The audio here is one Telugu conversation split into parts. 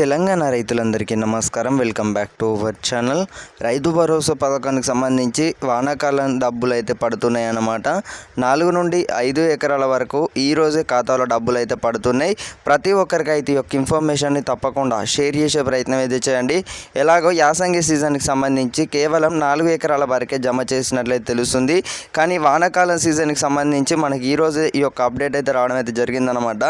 తెలంగాణ రైతులందరికీ నమస్కారం. Welcome back to our channel. Rythu Bharosa పథకానికి సంబంధించి వానాకాలం డబ్బులు అయితే పడుతున్నాయి అన్నమాట నాలుగు నుండి ఐదు ఎకరాల వరకు ఈ రోజే ఖాతాలో డబ్బులు అయితే పడుతున్నాయి. ప్రతి ఒక్కరికి అయితే ఈ యొక్క ఇన్ఫర్మేషన్ని తప్పకుండా షేర్ చేసే ప్రయత్నం అయితే చేయండి. ఎలాగో యాసంగి సీజన్కి సంబంధించి కేవలం నాలుగు ఎకరాల వరకే జమ చేసినట్లయితే తెలుస్తుంది. కానీ వానాకాలం సీజన్కి సంబంధించి మనకి ఈ రోజే ఈ యొక్క అప్డేట్ అయితే రావడం అయితే జరిగిందనమాట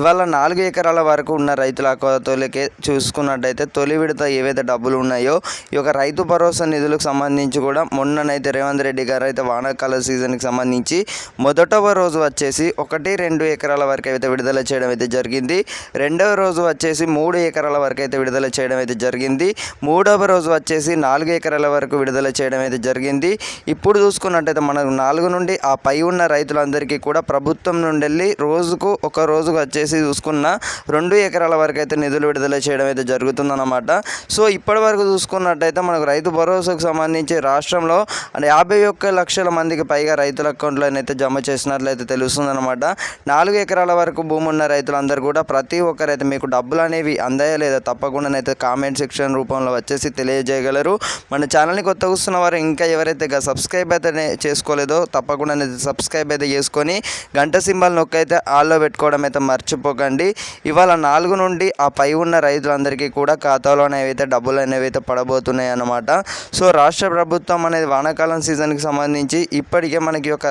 ఇవాళ నాలుగు ఎకరాల వరకు ఉన్న రైతుల ఖాతాలకే చూసుకున్నట్టయితే తొలి విడత ఏవైతే డబ్బులు ఉన్నాయో ఈ యొక్క రైతు భరోసా నిధులకు సంబంధించి కూడా మొన్ననైతే రేవంత్ రెడ్డి గారు అయితే వానాకాల సీజన్కి సంబంధించి మొదటవ రోజు వచ్చేసి ఒకటి రెండు ఎకరాల వరకు అయితే విడుదల చేయడం అయితే జరిగింది. రెండవ రోజు వచ్చేసి మూడు ఎకరాల వరకు అయితే విడుదల చేయడం అయితే జరిగింది. మూడవ రోజు వచ్చేసి నాలుగు ఎకరాల వరకు విడుదల చేయడం అయితే జరిగింది. ఇప్పుడు చూసుకున్నట్టయితే మనకు నాలుగు నుండి ఆ పై ఉన్న రైతులందరికీ కూడా ప్రభుత్వం నుండి వెళ్ళి రోజుకు ఒక రోజుకు వచ్చేసి చూసుకున్న రెండు ఎకరాల వరకు అయితే నిధులు విడుదల చేయడం అయితే జరుగుతుందన్నమాట. సో ఇప్పటి వరకు చూసుకున్నట్టయితే మనకు రైతు భరోసాకు సంబంధించి రాష్ట్రంలో అంటే యాభై ఒక్క లక్షల మందికి పైగా రైతుల అకౌంట్లో అయితే జమ చేసినట్లయితే తెలుస్తుందన్నమాట. నాలుగు ఎకరాల వరకు భూమి ఉన్న రైతులందరూ కూడా ప్రతి ఒక్కరైతే మీకు డబ్బులు అనేవి అందాయా లేదా తప్పకుండానైతే కామెంట్ సెక్షన్ రూపంలో వచ్చేసి తెలియజేయగలరు. మన ఛానల్ని కొత్త వస్తున్న వారు ఇంకా ఎవరైతే సబ్స్క్రైబ్ అయితే చేసుకోలేదో తప్పకుండా సబ్స్క్రైబ్ అయితే చేసుకొని గంట సింబల్ నొక్కైతే ఆల్లో పెట్టుకోవడం అయితే మర్చిపోకండి. ఇవాళ నాలుగు నుండి ఆ పై ఉన్న రైతులందరికీ కూడా ఖాతాలో అనేవైతే డబ్బులు అనేవి అయితే పడబోతున్నాయి అన్నమాట. సో రాష్ట్ర ప్రభుత్వం అనేది వానాకాలం సీజన్కి సంబంధించి ఇప్పటికే మనకి ఒక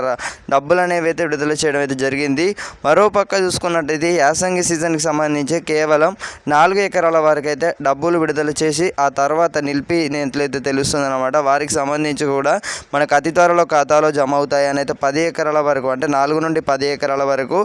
డబ్బులు అనేవి అయితే విడుదల చేయడం అయితే జరిగింది. మరో పక్క చూసుకున్నట్టయితే యాసంగి సీజన్కి సంబంధించి కేవలం నాలుగు ఎకరాల వరకు అయితే డబ్బులు విడుదల చేసి ఆ తర్వాత నిలిపినట్లయితే తెలుస్తుంది అనమాట వారికి సంబంధించి కూడా మనకు అతి త్వరలో ఖాతాలో జమ అవుతాయి అని అయితే పది ఎకరాల వరకు అంటే నాలుగు నుండి పది ఎకరాల వరకు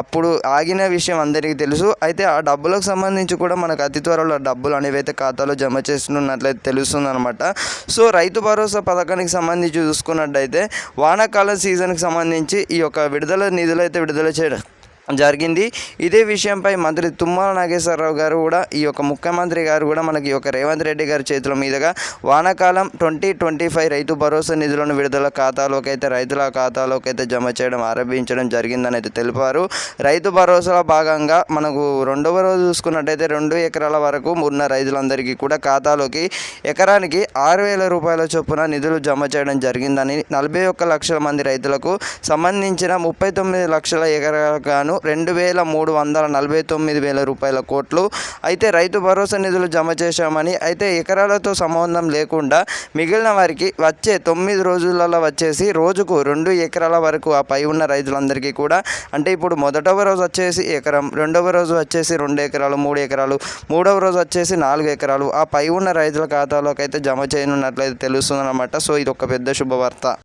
అప్పుడు ఆగిన విషయం అందరికీ తెలుసు. అయితే ఆ డబ్బులకు సంబంధించి కూడా మనకు అతి త్వరలో డబ్బులు అనేవి అయితే ఖాతాలో జమ చేస్తున్నట్లయితే తెలుస్తుంది అనమాట సో రైతు భరోసా పథకానికి సంబంధించి చూసుకున్నట్టయితే వానాకాలం సీజన్కి సంబంధించి ఈ యొక్క విడుదల నిధులు అయితే విడుదల చేయడం జరిగింది. ఇదే విషయంపై మంత్రి తుమ్మల నాగేశ్వరరావు గారు కూడా ఈ యొక్క ముఖ్యమంత్రి గారు కూడా మనకి ఈ యొక్క రేవంత్ రెడ్డి గారి చేతుల మీదుగా వానాకాలం twenty twenty five Rythu Bharosa నిధులను విడుదల ఖాతాలోకి అయితే రైతుల ఖాతాలోకి అయితే జమ చేయడం ఆరంభించడం జరిగిందని అయితే తెలిపారు. రైతు భరోసాలో భాగంగా మనకు రెండవ రోజు చూసుకున్నట్టయితే రెండు ఎకరాల వరకు ఉన్న రైతులందరికీ కూడా ఖాతాలోకి ఎకరానికి ఆరు వేల రూపాయల చొప్పున నిధులు జమ చేయడం జరిగిందని నలభై ఒక్క లక్షల మంది రైతులకు సంబంధించిన ముప్పై తొమ్మిది లక్షల ఎకరాలకు గాను రెండు వేల మూడు వందల నలభై తొమ్మిది వేల రూపాయల కోట్లు. అయితే రైతు భరోసా నిధులు జమ చేశామని అయితే ఎకరాలతో సంబంధం లేకుండా మిగిలిన వారికి వచ్చే తొమ్మిది రోజులలో వచ్చేసి రోజుకు రెండు ఎకరాల వరకు ఆ పై ఉన్న రైతులందరికీ కూడా అంటే ఇప్పుడు మొదటవ రోజు వచ్చేసి ఎకరం రెండవ రోజు వచ్చేసి రెండు ఎకరాలు మూడు ఎకరాలు మూడవ రోజు వచ్చేసి నాలుగు ఎకరాలు ఆ పై ఉన్న రైతుల ఖాతాలోకి అయితే జమ చేయనున్నట్లయితే తెలుస్తుంది అనమాట సో ఇది ఒక పెద్ద శుభవార్త.